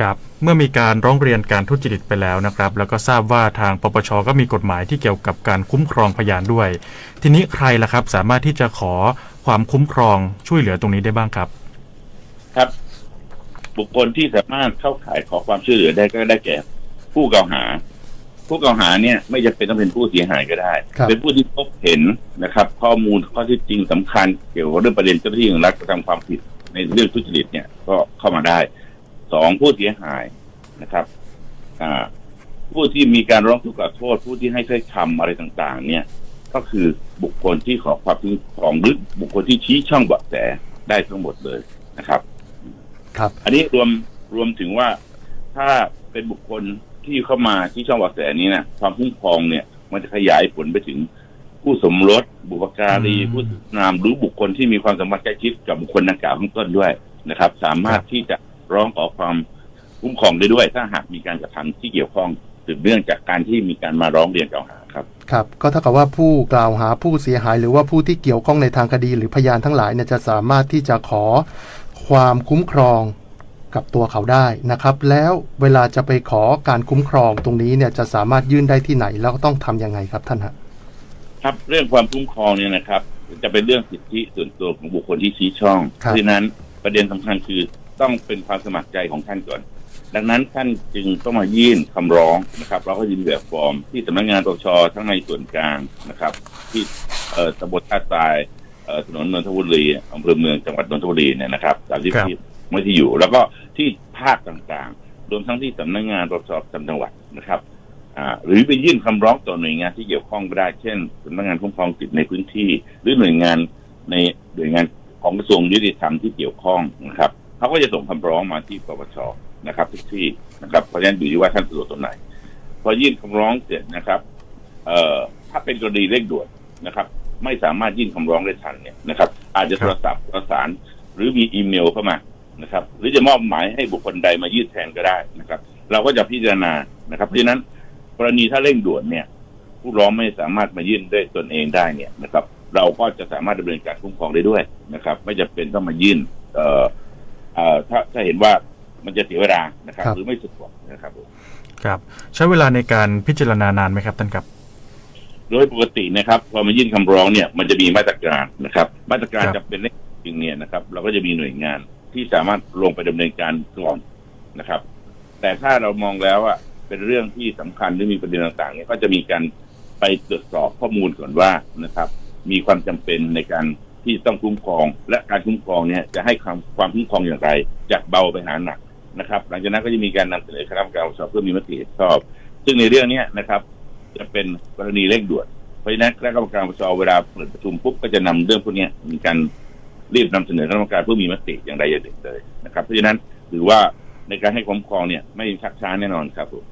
ครับเมื่อมีการร้องเรียนการทุจริตไปแล้วนะครับ แล้วก็ทราบว่าทางปปชก็มีกฎหมายที่เกี่ยวกับการคุ้มครองพยานด้วย ทีนี้ใครล่ะครับ สามารถที่จะขอความคุ้มครองช่วยเหลือตรงนี้ได้บ้างครับ ครับ บุคคลที่สามารถเข้าข่ายขอความช่วยเหลือได้ก็ได้แก่ ผู้กล่าวหา ผู้กล่าวหาเนี่ย ไม่จำเป็นต้องเป็นผู้เสียหายก็ได้ครับเป็นผู้ที่พบเห็นนะครับ ข้อมูลข้อเที่จริงสำคัญ เกี่ยวกับเรื่องประเด็นเจ้าหน้าที่ของรัฐกระทำความผิดในเรื่องทุจริตเนี่ยก็เข้ามาได้ สองผู้เสียหายนะครับ อ่า ผู้ที่มีการร้องทุกข์กล่าวโทษ ผู้ที่ให้ถ้อยคำอะไรต่าง ๆ เนี่ย ก็คือบุคคลที่ขอความคุ้มครองหรือบุคคลที่ชี้ช่องเบาะแสได้ทั้งหมดเลยนะครับ ครับ อันนี้รวมรวมถึงว่าถ้าเป็นบุคคลที่เข้ามาที่ช่องเบาะแสนี้นะความคุ้มครองเนี่ย มันจะขยายผลไปถึงผู้สมรส บุพการีอืมผู้สนามหรือบุคคลที่มีความสัมพันธ์ใกล้ชิดกับบุคคลดังกล่าวข้างต้นด้วยนะครับ สามารถครับที่จะ ร้องขอความคุ้มครองได้ด้วย ถ้าหากมีการกระทำที่เกี่ยวข้องสืบเนื่องจากการที่มีการมาร้องเรียนกล่าวหาครับครับ ก็เท่ากับว่าผู้กล่าวหาผู้เสียหาย หรือว่าผู้ที่เกี่ยวข้องในทางคดี หรือพยานทั้งหลายเนี่ยจะสามารถที่จะขอความคุ้มครองกับตัวเขาได้นะครับ แล้วเวลาจะไปขอการคุ้มครองตรงนี้เนี่ยจะสามารถยื่นได้ที่ไหนแล้วต้องทำยังไงครับท่านฮะครับเรื่องความคุ้มครองเนี่ยนะครับ จะเป็นเรื่องสิทธิส่วนตัวของบุคคลที่ชี้ช่องครัเพบราะฉะนั้นประเด็นสำคัญคือ ต้องเป็นความสมัครใจของท่านก่อน ดังนั้นท่านจึงต้องมายื่นคำร้องนะครับ เราก็ยินแบบฟอร์มที่สำนักงานปปชทั้งในส่วนกลางนะครับ ที่เอ่อตำบลท่าทรายเอ่อถนนนนทบุรีอำเภอเมืองจังหวัดนนทบุรีเนี่ยนะครับตามที่ครับที่ไม่ที่อยู่ แล้วก็ที่ภาคต่างๆ รวมทั้งที่สำนักงานปปชประจำจังหวัดนะครับอ่าหรือไปยื่นคำร้องต่อหน่วยงานที่เกี่ยวข้องก็ได้ เช่นสำนักงานคุ้มครองสิทธิในพื้นที่ หรือหน่วยงานในหน่วยงานของกระทรวงยุติธรรมที่เกี่ยวข้องนะครับ เขาก็จะส่งคำร้องมาที่ปปชนะครับ ทุกที่นะครับเพราะฉะนั้นอยู่ที่ว่าท่านสะดวกตรงไหน พอยื่นคำร้องเสร็จนะครับ เอ่อถ้าเป็นกรณีเร่งด่วนนะครับ ไม่สามารถยื่นคำร้องได้ทันเนี่ยนะครับ อาจจะโทรศัพท์ประสานหรือมีอีเมลเข้ามานะครับ หรือจะมอบหมายให้บุคคลใดมายื่นแทนก็ได้นะครับ เราก็จะพิจารณานะครับ เพราะฉะนั้นกรณีถ้าเร่งด่วนเนี่ย ผู้ร้องไม่สามารถมายื่นด้วยตนเองได้เนี่ยนะครับ เราก็จะสามารถดำเนินการคุ้มครองได้ด้วยนะครับ ไม่จำเป็นต้องมายื่นเอ่อ ถ้าถ้าเห็นว่ามันจะเสียเวลานะครับครับหรือไม่สะดวกนะครับผมครับ ใช้เวลาในการพิจารณานานไหมครับท่านครับ โดยปกตินะครับพอมายื่นคำร้องเนี่ยมันจะมีมาตรการนะครับ มาตรการครับจะเป็นเร่งจริงเนี่ยนะครับ เราก็จะมีหน่วยงานที่สามารถลงไปดำเนินการก่อนนะครับ แต่ถ้าเรามองแล้วอะเป็นเรื่องที่สำคัญหรือมีประเด็นต่างๆเนี่ยก็จะมีการไปตรวจสอบข้อมูลก่อนว่านะครับ มีความจำเป็นในการ ที่ต้องคุ้มครอง และการคุ้มครองเนี่ยจะให้ความความคุ้มครองอย่างไร จากเบาไปหาหนักนะครับ หลังจากนั้นก็จะมีการนำเสนอคณะกรรมการปปชเพื่อมีมติเห็นชอบ ซึ่งในเรื่องเนี้ยนะครับ จะเป็นกรณีเร่งด่วนเพราะฉะนั้นคณะกรรมการปชเวลาเปิดประชุมปุ๊บก็จะนำเรื่องพวกนี้มีการรีบนำเสนอคณะกรรมการเพื่อมีมติอย่างใดอย่างหนึ่งเลยนะครับ เพราะฉะนั้นถือว่าในการให้คุ้มครองเนี่ยไม่ชักช้าแน่นอนครับผม